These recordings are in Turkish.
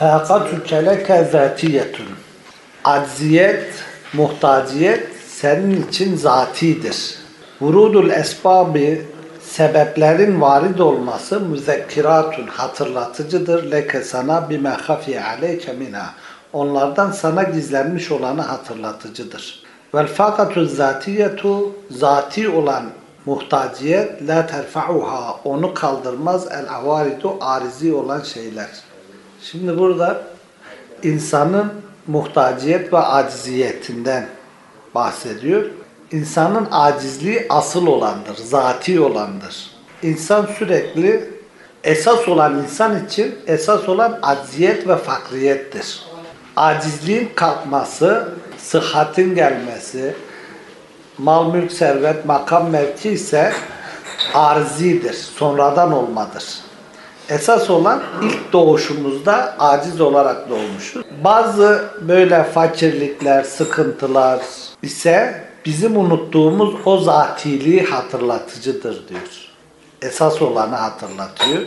Fâkatüke leke zâtiyetun. Acziyet, muhtaciyet senin için zatidir. Vurudul esbabi sebeplerin varid olması müzekkiratun hatırlatıcıdır leke sana bime hafiye aleyke minha. Onlardan sana gizlenmiş olanı hatırlatıcıdır. Vel fakatu zatiyetu zati olan muhtaciyet la terfa'uha onu kaldırmaz el avaridu arizi olan şeyler. Şimdi burada insanın muhtaciyet ve aciziyetinden bahsediyor. İnsanın acizliği asıl olandır, zati olandır. İnsan sürekli esas olan insan için esas olan acziyet ve fakriyettir. Acizliğin kalkması, sıhhatin gelmesi, mal mülk servet makam mevki ise arzidir, sonradan olmadır. Esas olan ilk doğuşumuzda aciz olarak doğmuşuz. Bazı böyle fakirlikler, sıkıntılar ise bizim unuttuğumuz o zatiliği hatırlatıcıdır diyor. Esas olanı hatırlatıyor.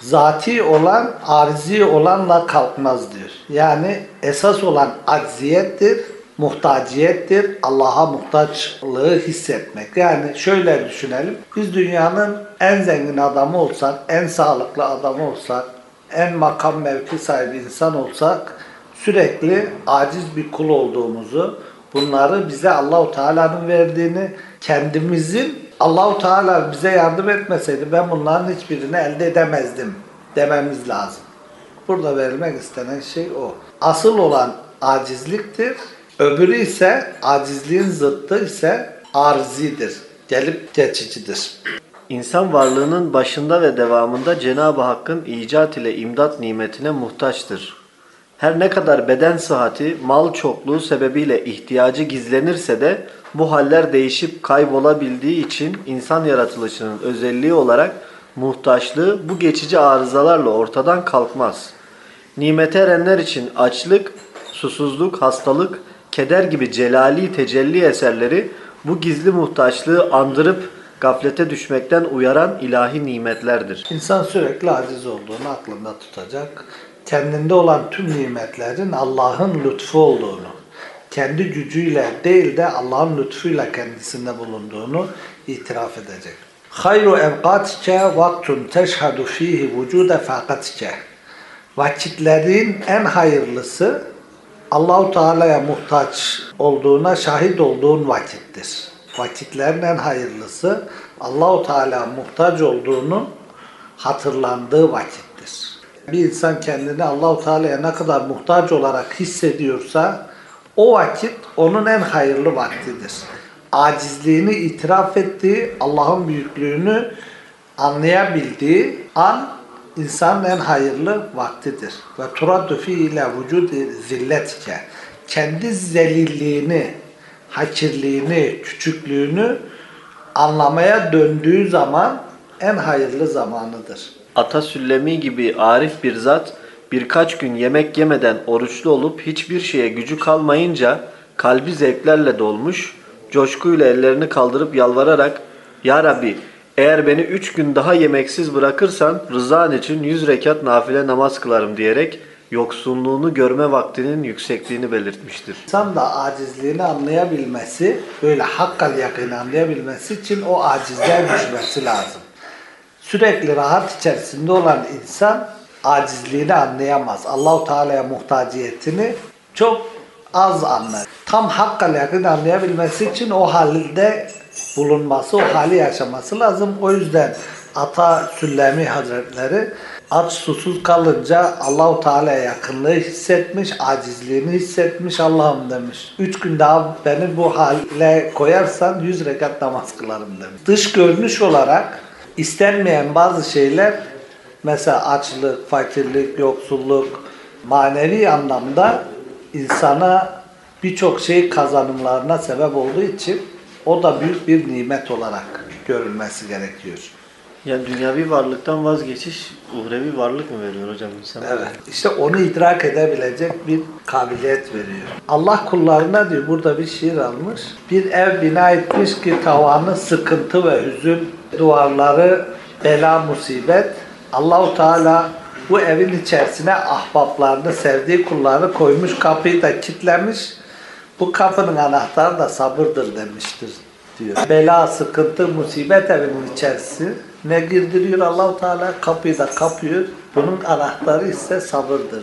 Zati olan arzi olanla kalkmaz diyor. Yani esas olan acziyettir, muhtaciyettir, Allah'a muhtaçlığı hissetmek. Yani şöyle düşünelim, biz dünyanın en zengin adamı olsak, en sağlıklı adamı olsak, en makam mevki sahibi insan olsak, sürekli aciz bir kul olduğumuzu, bunları bize Allahu Teala'nın verdiğini, kendimizin Allahu Teala bize yardım etmeseydi ben bunların hiçbirini elde edemezdim dememiz lazım. Burada verilmek istenen şey o. Asıl olan acizliktir. Öbürü ise acizliğin zıttı ise arzidir. Gelip geçicidir. İnsan varlığının başında ve devamında Cenab-ı Hakk'ın icat ile imdat nimetine muhtaçtır. Her ne kadar beden sıhhati, mal çokluğu sebebiyle ihtiyacı gizlenirse de bu haller değişip kaybolabildiği için insan yaratılışının özelliği olarak muhtaçlığı bu geçici arızalarla ortadan kalkmaz. Nimete erenler için açlık, susuzluk, hastalık, keder gibi celali tecelli eserleri bu gizli muhtaçlığı andırıp gaflete düşmekten uyaran ilahi nimetlerdir. İnsan sürekli aciz olduğunu aklında tutacak. Kendinde olan tüm nimetlerin Allah'ın lütfu olduğunu, kendi gücüyle değil de Allah'ın lütfuyla kendisinde bulunduğunu itiraf edecek. Hayru evqatike vaktun teşhadu fihi vücude fakatike. Vakitlerin en hayırlısı Allahu Teala'ya muhtaç olduğuna şahit olduğun vakittir. Vakitlerin en hayırlısı Allahu Teala muhtaç olduğunun hatırlandığı vakittir. Bir insan kendini Allahu Teala'ya ne kadar muhtaç olarak hissediyorsa o vakit onun en hayırlı vaktidir. Acizliğini itiraf ettiği, Allah'ın büyüklüğünü anlayabildiği an insanın en hayırlı vaktidir. Ve turaddu ile vücudi zilletike. Kendi zelilliğini, hakirliğini, küçüklüğünü anlamaya döndüğü zaman en hayırlı zamanıdır. Ata Süllemi gibi arif bir zat birkaç gün yemek yemeden oruçlu olup hiçbir şeye gücü kalmayınca kalbi zevklerle dolmuş, coşkuyla ellerini kaldırıp yalvararak ''Ya Rabbi eğer beni üç gün daha yemeksiz bırakırsan rızan için yüz rekat nafile namaz kılarım.'' diyerek yoksunluğunu görme vaktinin yüksekliğini belirtmiştir. İnsan da acizliğini anlayabilmesi, böyle hakkal yakını anlayabilmesi için o acizliğe düşmesi lazım. Sürekli rahat içerisinde olan insan acizliğini anlayamaz. Allahu Teala'ya muhtaciyetini çok az anlar. Tam hakkal yakını anlayabilmesi için o halde bulunması, o hali yaşaması lazım. O yüzden Ata Süllemi Hazretleri aç susuz kalınca Allahu Teala'ya yakınlığı hissetmiş, acizliğini hissetmiş Allah'ım demiş. Üç gün daha beni bu hale koyarsan yüz rekat namaz kılarım demiş. Dış görünüş olarak istenmeyen bazı şeyler mesela açlık, fakirlik, yoksulluk manevi anlamda insana birçok şey kazanımlarına sebep olduğu için o da büyük bir nimet olarak görülmesi gerekiyor. Yani dünyavi varlıktan vazgeçiş uhrevi varlık mı veriyor hocam insana? Evet. İşte onu idrak edebilecek bir kabiliyet veriyor. Allah kullarına diyor burada bir şiir almış. Bir ev bina etmiş ki tavanı sıkıntı ve hüzün, duvarları bela musibet. Allahu Teala Bu evin içerisine ahbaplarını, sevdiği kullarını koymuş, kapıyı da kilitlemiş. Bu kapının anahtarı da sabırdır demiştir diyor. Bela, sıkıntı, musibet evinin içerisi ne girdiriyor Allahu Teala kapıyı da kapıyor. Bunun anahtarı ise sabırdır.